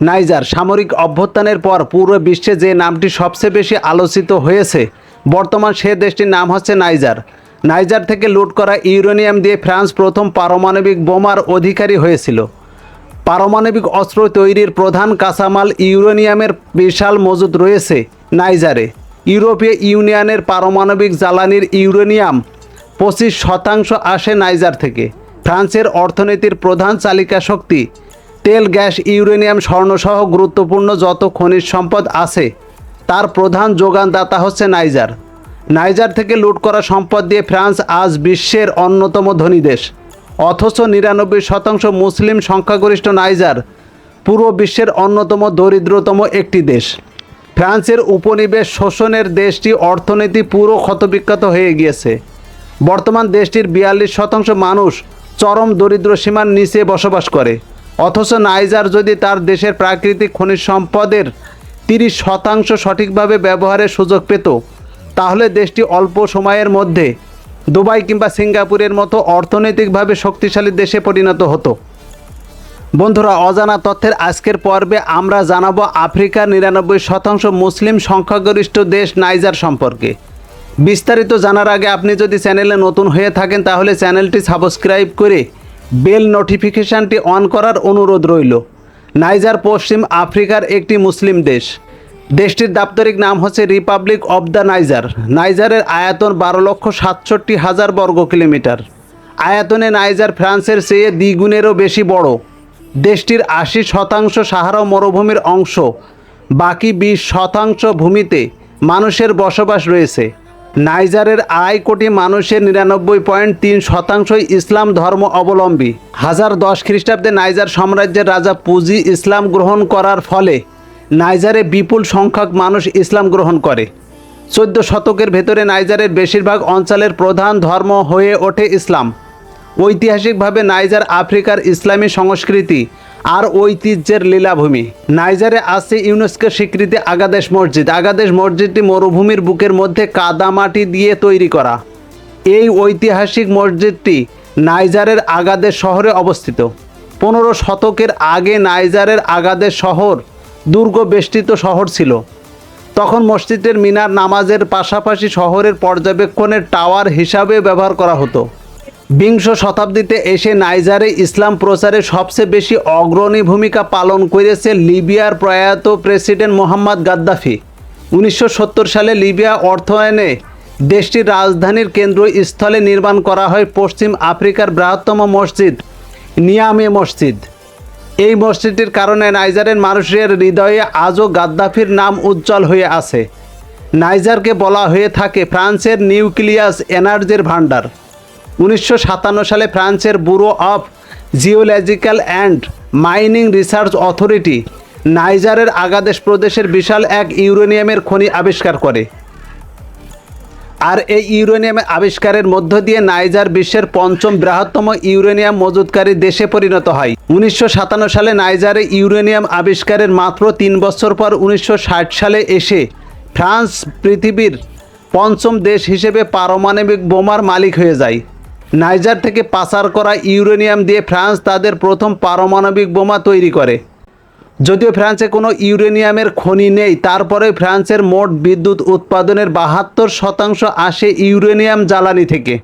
Niger সামরিক অভ্যুত্থানের পর পুরো বিশ্বে যে নামটি সবচেয়ে বেশি আলোচিত হয়েছে, বর্তমান সে দেশটির নাম হচ্ছে নাইজার। নাইজার থেকে লুট করা ইউরেনিয়াম দিয়ে ফ্রান্স প্রথম পারমাণবিক বোমার অধিকারী হয়েছিল। পারমাণবিক অস্ত্র তৈরির প্রধান কাঁচামাল ইউরেনিয়ামের বিশাল মজুদ রয়েছে নাইজারে। ইউরোপীয় ইউনিয়নের পারমাণবিক জ্বালানির ইউরেনিয়াম পঁচিশ শতাংশ আসে নাইজার থেকে। ফ্রান্সের অর্থনীতির প্রধান চালিকা শক্তি তেল, গ্যাস, ইউরেনিয়াম, স্বর্ণসহ গুরুত্বপূর্ণ যত খনিজ সম্পদ আছে, তার প্রধান যোগানদাতা হচ্ছে নাইজার। নাইজার থেকে লুট করা সম্পদ দিয়ে ফ্রান্স আজ বিশ্বের অন্যতম ধনী দেশ। অথচ নিরানব্বই শতাংশ মুসলিম সংখ্যাগরিষ্ঠ নাইজার পুরো বিশ্বের অন্যতম দরিদ্রতম একটি দেশ। ফ্রান্সের উপনিবেশ শোষণের দেশটি অর্থনীতি পুরো ক্ষতবিক্ষত হয়ে গিয়েছে। বর্তমান দেশটির বিয়াল্লিশ শতাংশ মানুষ চরম দরিদ্র সীমার নিচে বসবাস করে। অথচ নাইজার যদি তার দেশের প্রাকৃতিক খনিজ সম্পদের তিরিশ শতাংশ সঠিকভাবে ব্যবহারের সুযোগ পেত, তাহলে দেশটি অল্প সময়ের মধ্যে দুবাই কিংবা সিঙ্গাপুরের মতো অর্থনৈতিকভাবে শক্তিশালী দেশে পরিণত হতো। বন্ধুরা, অজানা তথ্যের আজকের পর্বে আমরা জানাব আফ্রিকার নিরানব্বই শতাংশ মুসলিম সংখ্যাগরিষ্ঠ দেশ নাইজার সম্পর্কে। বিস্তারিত জানার আগে আপনি যদি চ্যানেলে নতুন হয়ে থাকেন, তাহলে চ্যানেলটি সাবস্ক্রাইব করে বেল নোটিফিকেশানটি অন করার অনুরোধ রইল। নাইজার পশ্চিম আফ্রিকার একটি মুসলিম দেশ। দেশটির দাপ্তরিক নাম হচ্ছে রিপাবলিক অব দ্য নাইজার। নাইজারের আয়তন বারো লক্ষ সাতষট্টি হাজার বর্গ কিলোমিটার। আয়তনে নাইজার ফ্রান্সের চেয়ে দ্বিগুণেরও বেশি বড়। দেশটির আশি শতাংশ সাহারা মরুভূমির অংশ। বাকি বিশ শতাংশ ভূমিতে মানুষের বসবাস রয়েছে। নাইজারের আড়াই কোটি মানুষের নিরানব্বই পয়েন্ট তিন শতাংশই ইসলাম ধর্ম অবলম্বী। হাজার দশ খ্রিস্টাব্দে নাইজার সাম্রাজ্যের রাজা পুঁজি ইসলাম গ্রহণ করার ফলে নাইজারে বিপুল সংখ্যক মানুষ ইসলাম গ্রহণ করে। চোদ্দ শতকের ভেতরে নাইজারের বেশিরভাগ অঞ্চলের প্রধান ধর্ম হয়ে ওঠে ইসলাম। ঐতিহাসিকভাবে নাইজার আফ্রিকার ইসলামী সংস্কৃতি আর ঐতিহ্যের লীলাভূমি। নাইজারে আছে ইউনেস্কো স্বীকৃতি আগাদেশ মসজিদ। আগাদেশ মসজিদটি মরুভূমির বুকের মধ্যে কাদামাটি দিয়ে তৈরি করা। এই ঐতিহাসিক মসজিদটি নাইজারের আগাদের শহরে অবস্থিত। পনেরো শতকের আগে নাইজারের আগাদের শহর দুর্গ বেষ্টিত শহর ছিল। তখন মসজিদের মিনার নামাজের পাশাপাশি শহরের পর্যবেক্ষণের টাওয়ার হিসাবে ব্যবহার করা হতো। বিংশ শতাব্দীতে এসে নাইজারে ইসলাম প্রচারে সবচেয়ে বেশি অগ্রণী ভূমিকা পালন করেছে লিবিয়ার প্রয়াত প্রেসিডেন্ট মোহাম্মদ গাদ্দাফি। উনিশশো সত্তর সালে লিবিয়া অর্থায়নে দেশটির রাজধানীর কেন্দ্রস্থলে নির্মাণ করা হয় পশ্চিম আফ্রিকার বৃহত্তম মসজিদ, নিয়ামে মসজিদ। এই মসজিদটির কারণে নাইজারের মানুষের হৃদয়ে আজও গাদ্দাফির নাম উজ্জ্বল হয়ে আছে। নাইজারকে বলা হয়ে থাকে ফ্রান্সের নিউক্লিয়াস এনার্জির ভাণ্ডার। উনিশশো সাতান্ন সালে ফ্রান্সের bureau of geological and mining research authority নাইজারের আগাদেশ প্রদেশের বিশাল এক ইউরেনিয়ামের খনি আবিষ্কার করে। আর এই ইউরেনিয়াম আবিষ্কারের মধ্য দিয়ে নাইজার বিশ্বের পঞ্চম বৃহত্তম ইউরেনিয়াম মজুতকারী দেশে পরিণত হয়। উনিশশো সাতান্ন সালে নাইজারে ইউরেনিয়াম আবিষ্কারের মাত্র তিন বছর পর উনিশশো ষাট সালে এসে ফ্রান্স পৃথিবীর পঞ্চম দেশ হিসেবে পারমাণবিক বোমার মালিক হয়ে যায়। নাইজার থেকে পাচার করা ইউরেনিয়াম দিয়ে ফ্রান্স তাদের প্রথম পারমাণবিক বোমা তৈরি করে। যদিও ফ্রান্সে কোনো ইউরেনিয়ামের খনি নেই তারপরে ফ্রান্সের মোট বিদ্যুৎ উৎপাদনের বাহাত্তর শতাংশ আসে ইউরেনিয়াম জ্বালানি থেকে।